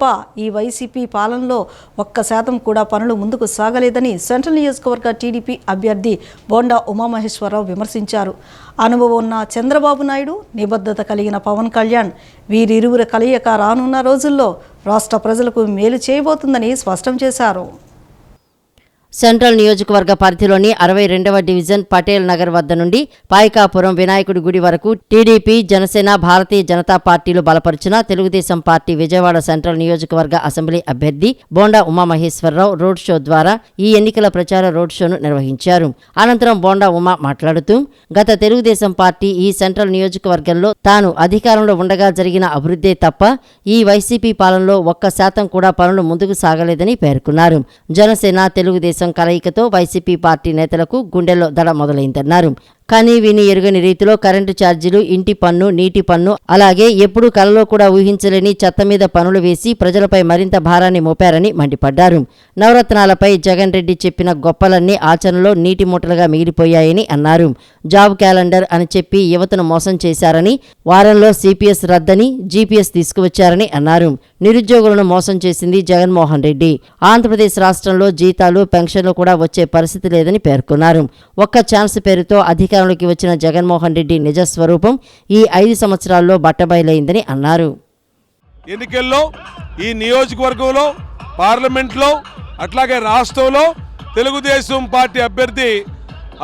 తప్ప ఈ వైసీపీ పాలనలో ఒక్క శాతం కూడా పనులు ముందుకు సాగలేదని సెంట్రల్ నియోజకవర్గ టీడీపీ అభ్యర్థి బోండా ఉమామహేశ్వరరావు విమర్శించారు. అనుభవం ఉన్న చంద్రబాబు నాయుడు నిబద్ధత కలిగిన పవన్ కళ్యాణ్ వీరిరువురు కలయిక రానున్న రోజుల్లో రాష్ట్ర ప్రజలకు మేలు చేయబోతుందని స్పష్టం చేశారు. సెంట్రల్ నియోజకవర్గ పరిధిలోని అరవై రెండవ డివిజన్ పటేల్ నగర్ వద్ద నుండి పాయకాపురం వినాయకుడి గుడి వరకు టీడీపీ జనసేన భారతీయ జనతా పార్టీలు బలపరిచిన తెలుగుదేశం పార్టీ విజయవాడ సెంట్రల్ నియోజకవర్గ అసెంబ్లీ అభ్యర్థి బోండా ఉమామహేశ్వరరావు రోడ్ షో ద్వారా ఈ ఎన్నికల ప్రచార రోడ్ షోను నిర్వహించారు. అనంతరం బోండా ఉమా మాట్లాడుతూ గత తెలుగుదేశం పార్టీ ఈ సెంట్రల్ నియోజకవర్గంలో తాను అధికారంలో ఉండగా జరిగిన అభివృద్ధే తప్ప ఈ వైసీపీ పాలనలో ఒక్క శాతం కూడా పనులు ముందుకు సాగలేదని పేర్కొన్నారు. జనసేన తెలుగుదేశం కలయికతో వైసీపీ పార్టీ నేతలకు గుండెల్లో దడ మొదలైందన్నారు. కానీ విని ఎరుగని రీతిలో కరెంటు ఛార్జీలు ఇంటి పన్ను నీటి పన్ను అలాగే ఎప్పుడూ కలలో కూడా ఊహించలేని చెత్త మీద పనులు వేసి ప్రజలపై మరింత భారాన్ని మోపారని మండిపడ్డారు. నవరత్నాలపై జగన్ రెడ్డి చెప్పిన గొప్పలన్నీ ఆచరణలో నీటి మూటలుగా మిగిలిపోయాయని అన్నారు. జాబ్ క్యాలెండర్ అని చెప్పి యువతను మోసం చేశారని వారంలో సిపిఎస్ రద్దని జీపీఎస్ తీసుకువచ్చారని అన్నారు. నిరుద్యోగులను మోసం చేసింది జగన్మోహన్ రెడ్డి. ఆంధ్రప్రదేశ్ రాష్ట్రంలో జీతాలు పెన్షన్లు కూడా వచ్చే పరిస్థితి లేదని పేర్కొన్నారు. ఒక్క ఛాన్స్ పేరుతో అధికారంలోకి వచ్చిన జగన్మోహన్ రెడ్డి నిజస్వరూపం ఈ ఐదు సంవత్సరాల్లో బట్టబయలైందని అన్నారు. ఎన్నికల్లో ఈ నియోజకవర్గంలో పార్లమెంట్లో అట్లాగే రాష్ట్రంలో తెలుగుదేశం పార్టీ అభ్యర్థి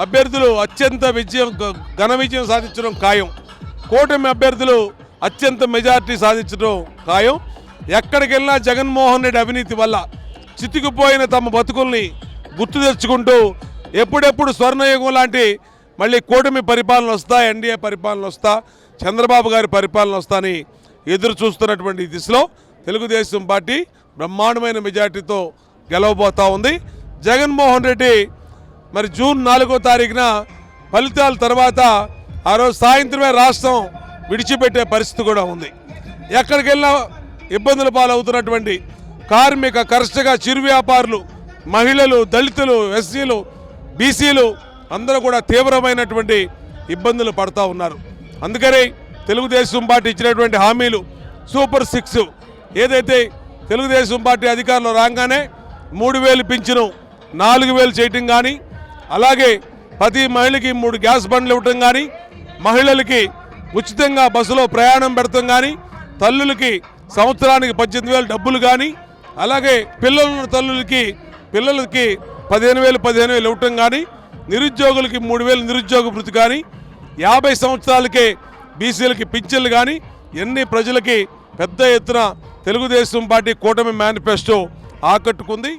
అభ్యర్థులు అత్యంత విజయం ఘన విజయం సాధించడం ఖాయం. కూటమి అభ్యర్థులు అత్యంత మెజార్టీ సాధించడం ఖాయం. ఎక్కడికి వెళ్ళినా జగన్మోహన్ రెడ్డి అవినీతి వల్ల చితికిపోయిన తమ బతుకుల్ని గుర్తు తెచ్చుకుంటూ ఎప్పుడెప్పుడు స్వర్ణయుగం లాంటి మళ్ళీ కూటమి పరిపాలన వస్తా ఎన్డీఏ పరిపాలన వస్తా చంద్రబాబు గారి పరిపాలన వస్తా అని ఎదురు చూస్తున్నటువంటి దిశలో తెలుగుదేశం పార్టీ బ్రహ్మాండమైన మెజార్టీతో గెలవబోతా ఉంది. జగన్మోహన్ రెడ్డి మరి జూన్ నాలుగో తారీఖున ఫలితాల తర్వాత ఆ రోజు సాయంత్రమే రాష్ట్రం విడిచిపెట్టే పరిస్థితి కూడా ఉంది. ఎక్కడికి వెళ్ళినా ఇబ్బందుల పాలవుతున్నటువంటి కార్మిక కర్షక చిరు వ్యాపారులు మహిళలు దళితులు ఎస్సీలు బీసీలు అందరూ కూడా తీవ్రమైనటువంటి ఇబ్బందులు పడతా ఉన్నారు. అందుకని తెలుగుదేశం పార్టీ ఇచ్చినటువంటి హామీలు సూపర్ సిక్స్ ఏదైతే తెలుగుదేశం పార్టీ అధికారంలో రాగానే మూడు వేలు పింఛను నాలుగు వేలు చేయటం కానీ అలాగే ప్రతి మహిళకి మూడు గ్యాస్ బండ్లు ఇవ్వటం కానీ మహిళలకి ఉచితంగా బస్సులో ప్రయాణం పెడతాం కానీ తల్లులకి సంవత్సరానికి పద్దెనిమిది వేలు డబ్బులు కానీ అలాగే పిల్లలున్న తల్లులకి పిల్లలకి పదిహేను వేలు పదిహేను వేలు ఇవ్వటం కానీ నిరుద్యోగులకి మూడు వేలు నిరుద్యోగ వృత్తి కానీ యాభై సంవత్సరాలకే బీసీలకి పింఛన్లు కానీ ఎన్ని ప్రజలకి పెద్ద ఎత్తున తెలుగుదేశం పార్టీ కూటమి మేనిఫెస్టో ఆకట్టుకుంది.